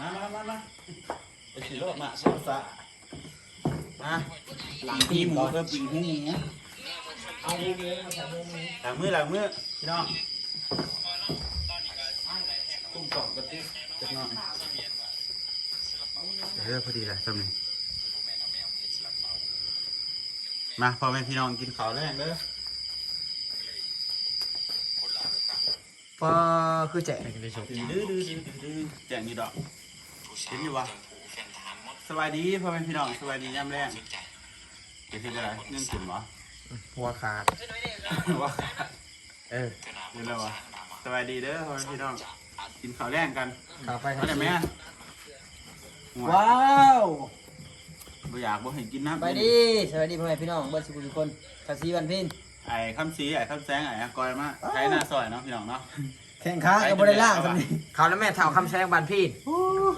มามามามาไปสิโลดมาโซฟามาหลังที่หมูก็ปิงหูหมูเอาหมูหมูมาใส่หมูหมูหลังมือหลังมือพี่น้องตุ้มกล่องกระติ๊บจักหน่อยเออพอดีเลยสำนึกมาพ่อแม่พี่น้องกินข้าวแรกเด้อ ฟ้าคือแจกดื้อดื้อดื้อดื้อแจงอยู่ดอกเห็นอยู่วะสวัสดีพ่อแม่พี่น้องสวัสดียามแรกเกิดที่อะไรเรื่องกินวะหัวขาดว่าเออเรื่องอะไรวะสวัสดีเด้อพ่อแม่พี่น้องกินข้าวแรกกันข่าวไปเขาได้ไหมอะว้าว้าวบ่อยากบ่เห็นกินน้ำไปดีสวัสดีพ่อแม่พี่น้องเบิร์ดสุขุมทุกคนกาซีวันพิน ไอ้คำซีไอ้คำแซงไอ้กอยมาใช้หน้าซอยเนาะพี่น้องเนาะแข่งขาก็บ่ได้ล่างสำนี้ข่าวแล้วแม่เท่าคำแซงบานพี่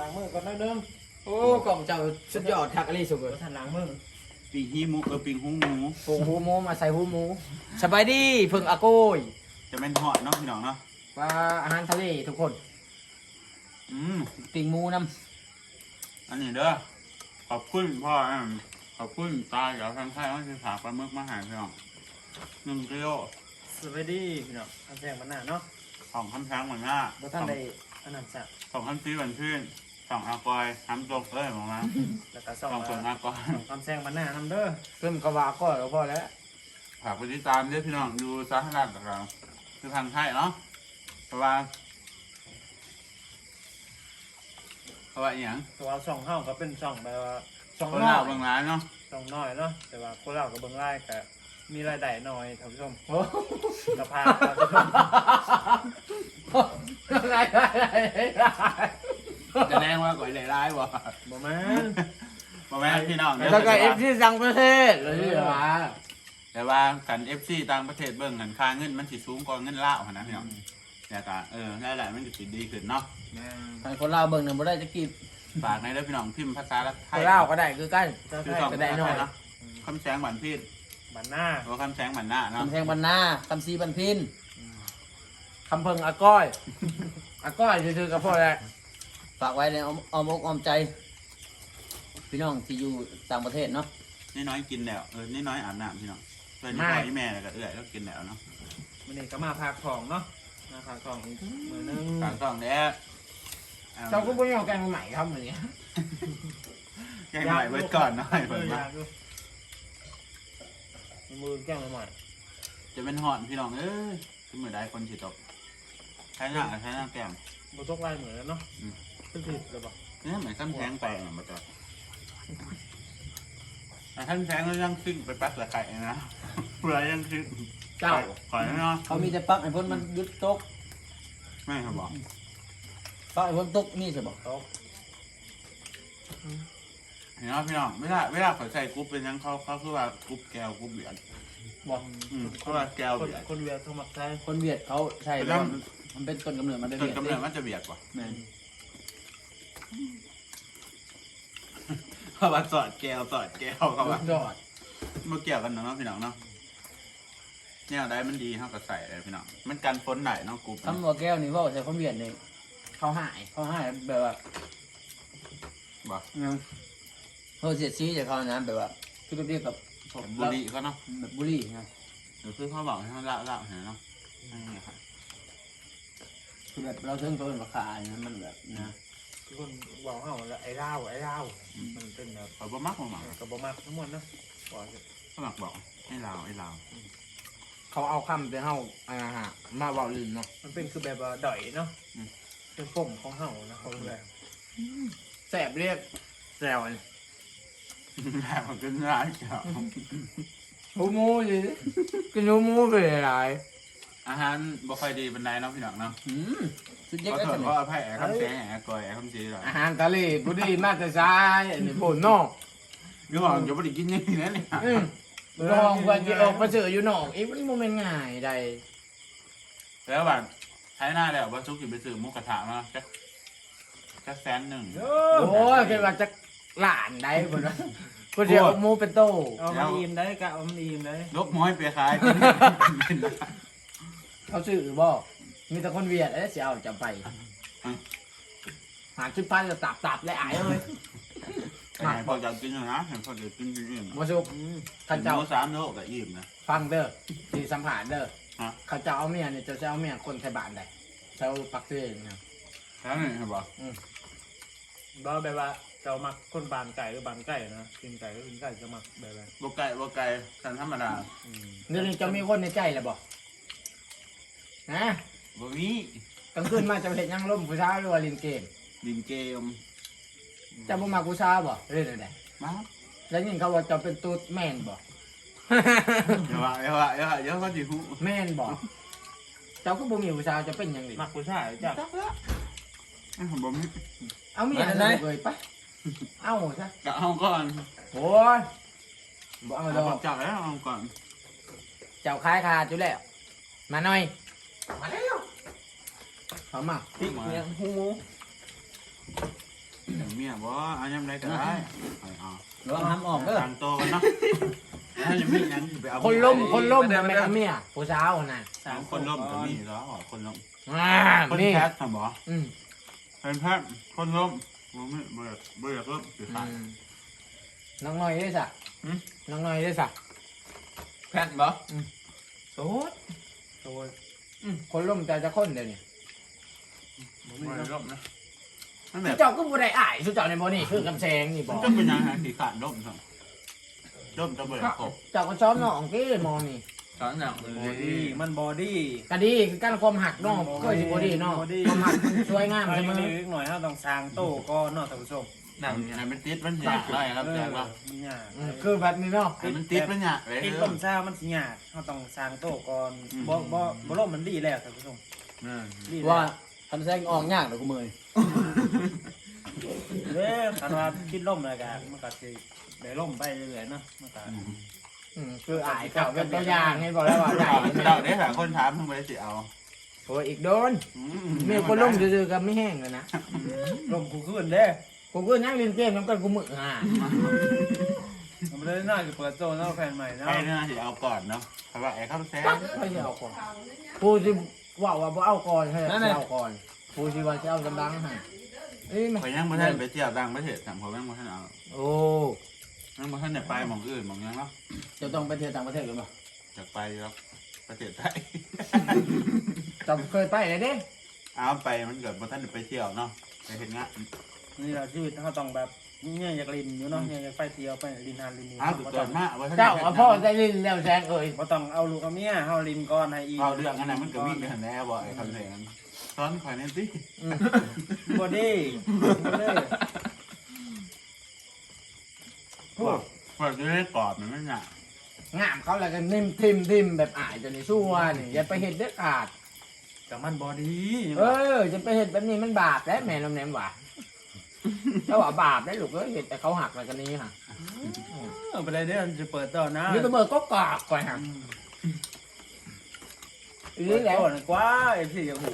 ล้างมือก่อนหน่อยเดิมโอ้กล่องเจ้าสุดยอดทักอะไรสุดเลยท่านล้างมือปิงฮีหมูเออปิงหูหมูปรุงหูหมูมาใส่หูหมูสบายดีเพิ่งอาโกยจะเป็นหอดเนาะพี่น้องเนาะว่าอาหารทะเลทุกคนอืมปิงหมูน้อันนี้เด้อขอบคุณพ่ออะขอบคุณตาเดี๋ยวทางไทยว่าจะฝากปลาหมึกมาใหาพี่น้อง หนึ่งกิโลสวัสดีพี่น้องอันแรกมันหน้าเนาะสองคำแซงเหมือนหน้าบ่ท่านได้อันนั้นจ้ะสองคำซีเหมือนขึ้นสองอากอยทำตกเลยหมอมาแล้วก็สสององส่วนอากอยสองคำแซงมันหน้านำเด้อำเพิ่มกระวาก็แล้วพอแล้วฝากไปติดตามด้วยพี่น้องดูสาธารณะต่างๆคือทางไทยเนาะเพราะว่าเพราะว่าอหย่างตัวสองเฮาก็เป็นสองแบบว่าสองคนน้อลาวยบางร้านเนาะสองน้อยเนาะแต่ว่าคนเราก็เบิ่งรายก็ มีรายได้น้อยท่านผู้ชมกระพาท่านผู้ชมอะไรอะไรจะแน่ว่าก่อยหลายๆบ่บ่แม่นบ่แม่นพี่น้องด้แล้วก็ต่เอว่าฟซีต่างประเทศเลยเหรอแต่ว่ากัน FC ต่างประเทศเบิ่งกันค่าเงินมันสิสูงกว่าเงินลาวหั่นนะพี่น้องแต่ก็เออหลายๆมันก็สิดีขึ้นเนาะให้คนลาวเบิ่งน่ะบ่ได้จะกีบฝากในเด้อพี่น้องพิมพ์ภาษาไทยเล่าก็ได้คือกันเจ้าคือไทยสองจะได้หน่อยเนาะคำแสงหวานพีด บ้านหน้าหรือว่าคำแสงหวานหน้าเนาะคำแพงบรรณาคำซีบันพินคำเพิ่งอาก้อยอาก้อยคือกับพ่อแหละฝากไว้ในอ้อมอ้อมอกอ้อมใจ พี่น้องที่อยู่ต่างประเทศเนาะนี่น้อยกินแล้วเออนี่น้อยอาบน้ำพี่น้องเพื่อนนี่พ่อนี่แม่แล้วก็เอื้อยแล้วกินแล้วเนาะมื้อนี้ก็มาพากของเนาะมาพากของอีกมื้อนึงฝากต้องแล้วเอาเจ้าก็ไม่เอาแกงใหม่ครับเหมือนนี้แกงใหม่ไว้ก่อนหน่อยเอเพิ่นออว่ายากอยู่ มือแก้งใหม่จะเป็นหอนพี่น้องเอ้ยคือมือได้คนสิตกใช้หน้าใช้หน้าแก้มบ่ตกลายเหมือนแล้วเนาะอืมขึ้นผิดเลยบ่เนี่ยเหมือนคำแสงไปอะมาจอดแต่คำแสงก็ยังซิ่งไปปักตะไคร้นะเพื่อยังซิ่งเจ้าขอเนาะเขามีแต่ปักให้พ้นมันหยุดตกไม่ครับบอกปักให้พ้นตกนี่สิบ่ตก เห็นไหมพี่น้องเวลาเวลาเขาใส่กรุ๊ปเป็นยังเขาเขาคือว่ากรุ๊ปแก้วกรุ๊ปเหรียญบอกอืมเขาว่าแก้วคนเหรียญคนเวียดโทรมาใช้คนเวียดเขาใช่แต่เพราะถ้าว่ามันเป็นต้นกำเนิดมันเป็นจนเวียดกำเนิดมันจะเบียดกว่าแม่นเขาว่าสอดแก้วสอดแก้วเขาว่า ยอดมาเกี่ยวกันเนาะพี่น้องเนาะเนี่ยได้มันดีเขาก็ใส่เลยพี่น้องมันกันฝนไหนเนาะกรุ๊ปคำว่าแก้วนี่เว่าใส่คนเวียดนี่เขาหายเขาให้แบบว่าบอก เขาเสียดสีจากเขานะแบบว่าคือเรียกกับบุหรีก็เนาะแบบบุหรี่นะเดี๋ยวคือเขาบอกให้เขาละละเห็นเนาะนี่ครับคือแบบเราเชิงตัวเป็นราคานะมันแบบนะคือคนบอกเฮาแล้วไอ้ร่าวไอ้ร่าวมันเป็นแบบเขาบ่มักบ่หมักกับ่มากทั้งหมดเนาะว่าสิเขาหมักบอกให้ลาวให้ลาวเขาเอาคำไปเฮาอาหารมาเบาลืมเนาะมันเป็นคือแบบว่าดอยเนาะเป็นปุ่มของเฮานะเขาแบบแสบเรียกแซวเลย แบบมันเป็นร้ายเกี่ยวหูหมูสิกินหูหมูไปหลายอาหารบ่ค่อยดีบันไดเนาะพี่น้องเนาะอืมสุดยอขดอเลยโทษเพราะอภัยแอบคำแสงแอบกอยแอบคำสีหน่อยอาหารทะเลบุรีมาแต่ซ้ายอันนี้ผลนอกคือบอกอย่าบ่ได้กินอยังนี้นะเนี่ยอืมลองว่าจะออกมาเจออยู่นอกอีกมันโมเมนต์ง่ายใดแล้วแบบใช้หน้าแล้วว่าซุกกินไปซื้อหมุกกระทะมาจักจักแสนหนึ่งโอ้ยเป็นว่าจะ หลานได้บ่เนาะก็จะเอาหมูเป็นโตเอามันอิ่มได้กะเอามันอิ่มได้ลบม้อยไปขายเขาซื้อบ่มีแต่คนเวียดเอ้ยสิเอาจะไปหาชุดพันจะตับตับและอายเลยไหนพอจะกินอยู่นะเห็นพอจะกินกินอิ่มมาสุกข้าข้าเจ้าเจ้าสามโลกับอิ่มนะฟังเด้อที่สัมผัสเด้อฮะเขาเจ้าเอาเมียเนี่ยจะจะเอาเมียคนไทยบ้านได้เจ้าปักเซ่นะแล้วนี่เห็นปะบ่แบบว่า เจ้ามักคนบานไก่หรือบานไก่นะกินไก่ก็กินไก่จะมักแบบว่าบกไก่บกไก่สันธรรมดาอืมเดี๋ยวนี้จะมีคนในใจแล้วบอกนะบ่มีกลางคืนมาจะเห็นยังล่มผู้ชายหรือว่าลินเกมดินเกมจะบ่มาผู้ชายบ่เรื่องอะไรมาแล้วยินเขาว่าจะเป็นตูดแม่นบ่ อย่าว่าอย่าว่าอย่าว่าอย่าว่าจิหูแม่นบ่เจ้าก็บ่มีผู้ชายจะเป็นหยังดิมักผู้ชายจ้ะจักแล้วไอ้ผมบ่มีเอาเมียนั่นเลยไป เอาซะกะเอาก่อนโอ้ยบ่เอาดเอาอกจับแล้วเอาก่อนเจ้าคล้ายคาจุแล้วมาหน่อยมาแล้วเขามาติ๊กเนี่ยหูเมียบ่เอายำไรก็ได้เอาเอาระวังน้ำออกเด้อตามโตกันเนาะถ้าจะมีหยังสิไปเอาคนล้มคนล้มทำไมเอาเมียผู้สาวน่ะสามคนล้มก็มีแล้วอะคนล้มอ่าคนนี่แคสทำบ่อืมเป็นแพทย์คนล้ม บ่ไม่เบื่อเบื่อก็สิขาด น้องน้อยได้สักหืมน้องน้อยได้สักแพทย์บ่โสดโดยอืม คนล้มแต่จะคนเดียวนี่บ่มีไม่เนาะล้มนะนั่นแบสุบเจ้าก็บ่ได้อ่ายสุเจ้าในบ่นี่คือกำแพงนี่บมัอนกจะเป็นยังไงสีขาดล้มครับล้มจะเบื่อครบเจ้าก็ซ้อมน้องกี้มองนี่ ตอนอย่างบอดี้มันบอดี้ก็ดีคือการความหักน้องก็สิบ่ดีเนาะบ่ดีความหักสวยงามไปเสมมันออีกหน่อยถ้าต้องสร้างโต๊ะก็เนาะท่านผู้ชมหนังไหนมันติดมันหยาบได้ครับแจ้งว่ามันยากอืมคือแบบนี้เนาะไหนมันติดมันหยาบเลยติดลมซ่ามันสิยากเราต้องสร้างโต๊ะก่อนอืมบ่บ่บ่ลมมันดีแล้วท่านผู้ชมอืมดีแล้วว่าทำแซงออกยากเดี๋ยวกูเมยเด้อคันว่าคิดล่มแล้วก็มันก็สิได้ล่มไปเรื่อยๆเนาะมันก็ อืมคืออ่ายเก่าเป็นตัวอย่างให้บอกแล้วว่าได้เดาได้หาคนถามทำไมสิเอาโอ้ยอีกโดนมีคนล้มซื่อๆก็ไม่แห้งเลยนะล่มกูขึ้นเด้อกูก็นั่งเล่นเกมน้ำกันกูมึกอะมันเลยน่าจะเปิดโต๊ะเนาะแฟนใหม่เนาะไอ้นี่สิเอาก่อนเนาะเพราะว่าไอ้ข้าวแซ่ไม่ใช่เอาก่อนกูสิว่าว่าบ่เอาก่อนให้เอาก่อนกูสิว่าจะเอากำลังให้เอ้ยมันข่อยยังไม่ทันไปเที่ยวต่างประเทศถามเขายังไม่ทันเอาโอ้ ยังไม่ทันได้ไปหมองอื่นหมองยังเนาะจะต้องไปเที่ยวต่างประเทศกันป่ะอยากไปครับประเทศไทยจะเคยไปเลยเด้เอาไปมันเกิดบ่ทันได้ไปเที่ยวเนาะไปเห็นงานนี่แหละชีวิตเขาต้องแบบเนี่ยอยากลินอยู่เนาะเนี่ยอยากไปเที่ยวไปลินหานลินนี่เอาสุดยอดมากว่าท่านเจ้าเอาพ่อใจลินแล้วแซงเอ่ยบ่ต้องเอาลูกเอาเมียเฮาลินก่อนให้อีกเอาเรื่องอันนั้นมันก็วิ่งไปหันแน่บ่ไอ้คำเพลงนั้นซ้อนข่อยนี่สิอืมบ่ดีบ่ได้ พวกพวกจะได้กรอบมันไม่หนักงามเขาแล้วก็นิ่มทิมทิมแบบอ่ายจนในสู้ว่านี่อย่าไปเห็นเด็ดขาด แต่มันบ่ดีเออจะไปเห็นแบบนี้มันบาปแล้วแม่ลำแหนมหว่าถ้าว่าบาปได้ลูกก็เห็นแต่เขาหักอะไรกันนี้ค่ะเออไปเลยเด้อจะเปิดต่อนะนี่ก็เบิกก็กากก่อนค่ะอีเปินี่ดแหละต่อนะกว่าไอ้พี่กับหู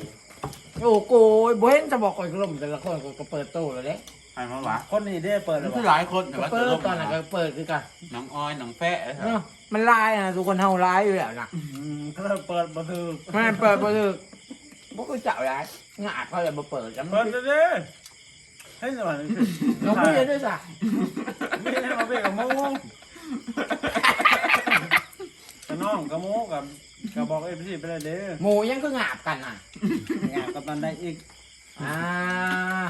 โอ้โหโบเห็นจะบอกก่อนกลมแต่ละคนก็เปิดตู้เลยเด้ ไอ้มาหวะคนนี้ได้เปิดมัแล้นวคือบ่หลายคนแต่ก็ว่าเปิดจะตอนนั้นก็เปิดคือกันน้องอ้อยน้องแฟะเนาะมันลายนะทุกคนเฮาลายอยู่แล้วนะอืมก็เปิดบ่ถือมันเปิดบ่คือบ่คือเจ้าลายงาดเขาจะบ่เปิดกันเปิดเด้อให้สวัสดีเราไม่เห็นด้วยซ้ไม่ได้มาเบกับมูกับน้องกับมูกับกับบอกไอ้พี่ไปเลยเด้อำหมูยังคืองาบกันอะอยากกับตันได้อีก อ่า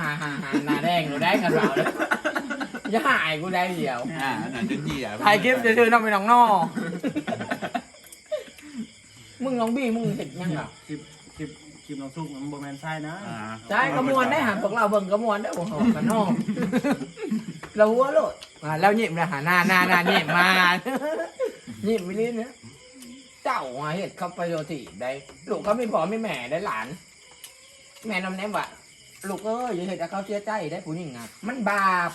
ฮ่าฮ่าฮ่าหน้าแดงหนูได้กันเปล่าเลยอย่าหายกูได้เดียว อ่าอันนั้นจะเจี๋ยถ่ายคลิปจะชื่อน้องเป็นน้องนอมึงน้องบี้มึงเห็นยังอะคลิปคลิปคลิปน้องซุกมันโบแมนไส้นะอ่าใช่กระมวลได้หันพวกเราเบิ่งกระมวลได้หัวหอมกันนอกเราหัวโลดอ่าแล้วยิ้มนะหาหน้าหน้าหน้ายิ้มมายิ้มไปเรื่อยเนี่ยเจ้าหาเห็ดเขาไปโยติได้ลูกเขาไม่พ่อไม่แม่ได้หลาน แม่นำแนมว่า ลูกเอ้ยอย่าเห็ดให้เขาเสียใจได้ผู้หญิงอะ มันบาป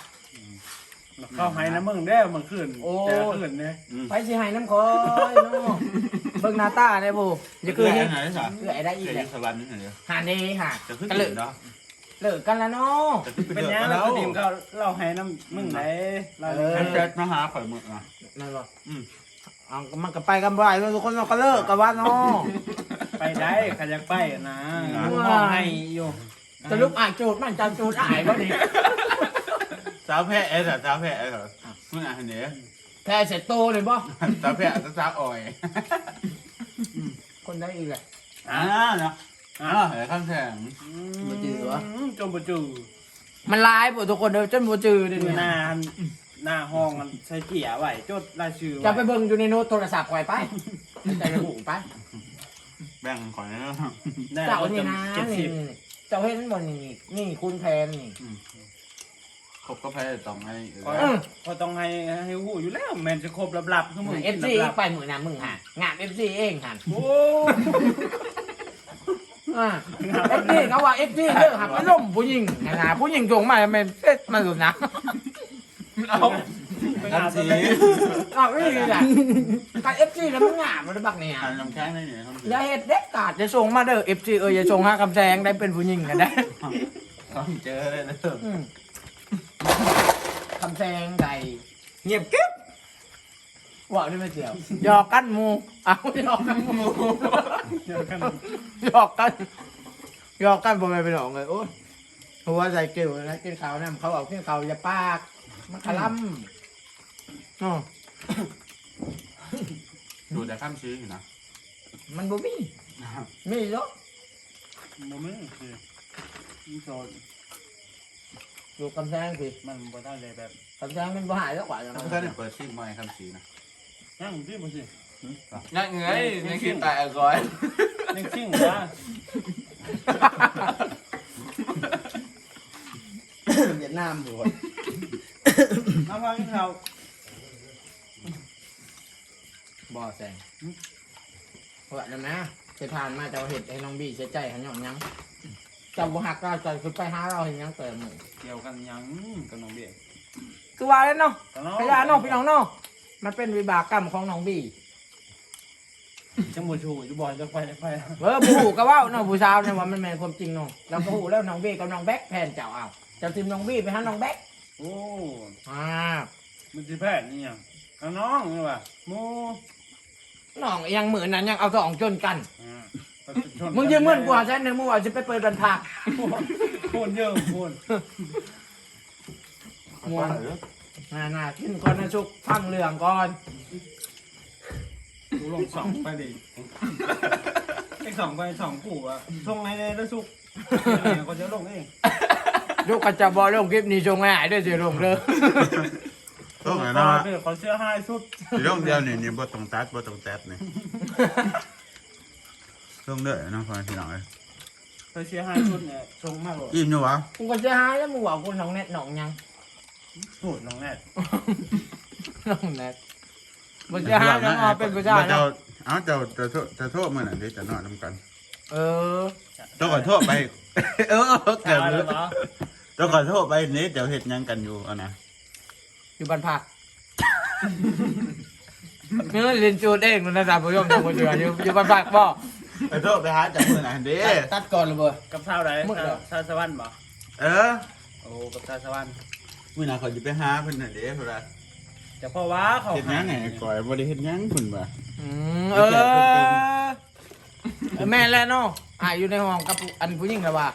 เข้าไห้นะมึงเด้อมันขึ้นโอ้ แต่ขึ้นเนี่ยไปสิให้น้ำคอยเนาะเบิ่งหน้าตาได้บ่อย่าคืคืออเห็เฮ็นดไหนสักคือไอ้ได้อีเกิกดแหอละยู่สวรรค์นี่เดียวหาดีค่ะจะขึ้นก็เลิเลิกกเนาะเลิกกันแล้วเนาะจะขึ้นไปเป็นเลิกยังแล้แล้ววทีมเขาเล่าให้น้ำมึงไหนเราเออฉันเจ็ดมาหาข่อยมึกนะนั่นบ่อืม เอามันก็ไปกันบ่ได้ทุกคนเราก็เลิกกันว่าเนาะ ไปได้ขยักไปนะห้องให้อยู่ สรุปอ่านโจทย์มันจำโจทย์อ่านว่านี่สาวแพะเอ้ยสาวแพะเอ้ยเหรอมึงอ่านเนี้ยแพ้เสร็จโตเลยบ่สาวแพะกับสาวอ่อยคนได้อีกแหละอ่าเนาะอ่าเดี๋ยวข้างแข็งบ่จือวะจมบ่จือมันลายบ่ทุกคนเด้อจนบ่จือเด้คือหเนี่ยน้าหน้าห้องมันใช้เกียร์ไว้จดรายชื่อจะไว้ไปเบิ่งอยู่ในโน้ตโทรศัพท์ข่อยไปใจระบุไป แบ่งขอยเนาะได้เจ้านี่นะเจ็ดนี่สิบ เจ้าเห็นบ่นี่นี่คุณแพนนี่ครบก็แพ้ต้องให้เอก็อก็ต้องให้ให้หูอยู่แล้วแมนจะครบลับลับๆทั้งหมดเอฟซีไปมือน่ะมึงหะงานเอฟซีเองหันโอ้อ่าเอฟซีเขาว่าเอฟซีเด้อหักไปล่มผู้หญิงนะนะผู้หญิงจงมาแม่นเซ็ตมาสุดนะ เอา ไปหาตัวไหนเอาอีนี่แหละการเอฟซีแล้วมึงงามมันบักเนี่ยอ่านลำแข้งได้เนี่ยครับอย่าเฮ็ดเด็ดขาดจะส่งมาเด้อเอฟซีเอออย่าส่งหาคำแซงได้เป็นผู้หญิงกันได้ต้องเจอเลยนะอืมคำแซงใดเงียบกิ๊บว่าได้ไม่เจียวหยอกกันหมูเอาหยอกกันหมูเดี๋ยวกันหยอกกันหยอกกันบ่แม่นไปหนองเลยโอ้ยหัวใจเกลียวนะกินข้าวน้ำเขาบอกกินข้าวอย่าปากมันคลั่ม อ๋อดูแต่ข้ามชี้อยู่นะมันบ่มีมีเยอะโมเมนต์คือมันโซนอยู่กำแพงสิมันบ่ได้เลยแบบกำแพงมันบ่หายแล้วกว่าอย่างถ้านั้นเพื่อนเนี่ยเปิดซิ่งมาข้ามชี้นะนั่งที่บ่สินั่นไงนี่คือตายก่อนนั่งชิ่งว่าเวียดนามบ่น้ำพักเขา บ่แซงว่าแล้วนะจะทานมาเจ้าเห็ดให้น้องบี้เสียใจหันหย่อนหยังเจ้าบ่หักก็จะคือไปหาเราเห็นหยังเติมมือเกี่ยวกันยังกับน้องเบี้ยคือว่าแล้วเนาะตลอดพยาเนาะพี่น้องเนาะมันเป็นวิบากกรรมของน้องบี้จังบ่ชูอยู่บ่อยจะไปจะไปเออผู้หูก็เว่าเนาะผู้สาวเนี่ยว่ามันแม่นความจริงเนาะเราก็หูแล้วน้องบี้กับน้องแบ็คแทนเจ้าเอาเจ้าทีมน้องบี้ไปหาน้องแบ็คโอ้อ่ามันสิแพทย์นี่ยังเอาน้องนี่ว่ะโม น้องยังเหมือนนั้นยังเอาสองจนกัน อ่ามึงยืมเงินกูหาแสนหนึ่งมึงว่าจะไปเปิดบัญพักโคนเยอะโคนมวนน่าน่าขึ้นก่อนนะชุกฟังเรื่องก่อนกูลงสองไปดิไอ้สองไปสองกูอะส่งให้ในแล้วสุกก็จะลงเองยกกระจับบอลลงคลิปนี้ชงง่ายด้วยสิลงเด้อ ต้องไงนะเดี๋ยวเขาเสื้อให้สุดเรื่องเดียวนี่นี่บ่ต้องตัดบ่ต้องแตดนี่เรื่องเด้อนะพ่อพี่น้องเอ้ยเขาเสื้อให้สุดเนี่ยส่งมากเลยอิ่มอยู่วะกูก็จะหายแล้วมึงบอกกูน้องเน็ตน้องยังสูตรน้องแนทน้องเน็ตมึงจะหายน้องออเป็นผู้ชายเจ้าเนาะเอ้าเจ้าจะโทษจะโทษมื้อนั้นเดี๋ยวจะนอนนํกัน เออเจ้าขอโทษไป เออเกิตาดยแล้วเหรอเจ้าขอโทษไปนี่เดี๋ยวเฮ็ดหยังกันอยู่เอานะ อยู่บันพักเนื้อเรียนจูดเองนะจ๊ะผู้ชมทุกคนอยู่อยู่อยู่บันพักบ่ขอโทษไปหาจากมื้อนั้นเด้ตัดก่อนเลยบ่กับชาวไหนมึงเหรอชาวสวรรค์บ่เออโอ้กับชาวสวรรค์มื้อนั้นเขาสิไปหาเพิ่นน่ะเด้เพิ่นว่าแต่เพราะว่าเขาเฮ็ดหยังไงก่อยบ่ได้เฮ็ดหยังเพิ่นว่าอืมเออเออแม่แล้วเนาะอ่าอยู่ในห้องกับอันผู้หญิงแล้วว่า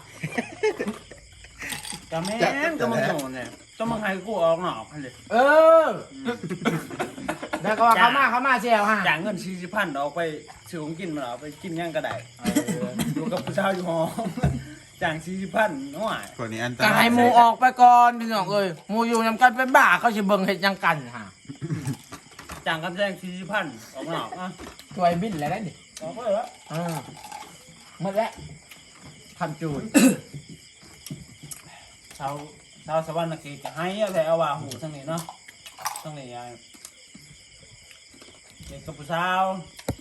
กับแม่นก็มึงโดนเนี่ยต้องมึงให้กูออกหนอกให้เลยเออแล้วก็ว่าเขามาเขามาเชียวฮะจ่ายเงินสี่สิบพันออกไปซื้อของกินมาเอาไปกินหยังก็ได้อยู่กับผู้ชายอยู่หอจ่างสี่สิบพันน้อยคนนี้อันตก็รายให้หมูออกไปก่อนพี่น้องเอ้ยหมูอยู่นำกันเป็นบ้าเขาสิเบิ่งเฮ็ดหยังกันฮะจ่างกันแจ้งสี่สิบพันออกหนอกอะช่วยบินแล้วได้ดิออกไปแล้วอ่าหมดแล้วคำจูด ชาวชาวสวรรค์นักกีจะให้อะไรเอาว่าหูทั้งนี้เนาะทั้งนี้ไอ้เด็กกับผู้สาว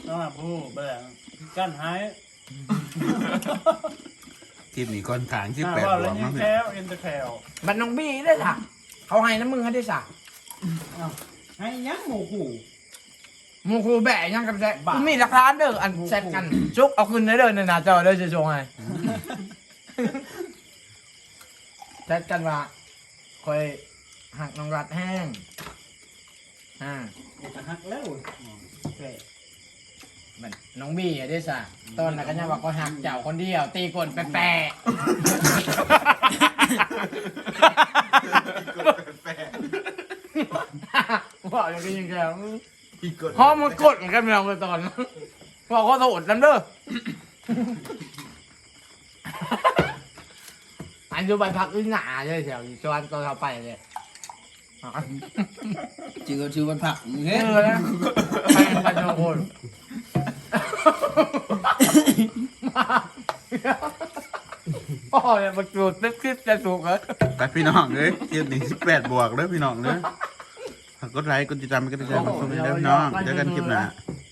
น้องผู้เบิ่งกันให้คลิปนี้ก่อนขางที่อ่าแปดว่าบแล้ววกยิมางแคลเอ็นเตอร์แคลมันน้องบี้ได้จ้ะเขาให้น้ำมึงให้ได้จ้ะให้ยังหมูขู่หมูครูแบะยังกับแซกบ้ามีหลักฐานเด้ออันแซกกันจุกเอาขึ้นได้เด้อในหน้าจอเด้อจะชงให้ แซกกันว่าคอยหักน้องรัดแห้งอ่าจะหักแล้วโอเคมันน้องบี้อะได้สะตอนนั้นก็ยังว่าก็หักเจ้าคนเดียว ตีกลนแปะๆบอกอย่างนี้ยังไงอีกกดพอมันกดเหมือนกันไม่เอาเลยตอนนั้นบอกเขาโสดนั่นเด้อ อันดูใบพักอึ้งหนาเลยเชียวชวนตัวเราไปเลยจริงก็ชื่อวันผักมึงเอเฮ้ยอนะไปกันไปทุกคนโอ้ยมันจูดตึ๊บขึ้นจะสูงเหรอไปพี่น้องเอ้ยเทียบหนึ่งสิบแปดบวกเด้อพี่น้องเด้อฝากกดไลค์กดติดตามกดติดตามกดคอมเมนต์เด้อพี่น้องเจอกันคลิปหน้า เ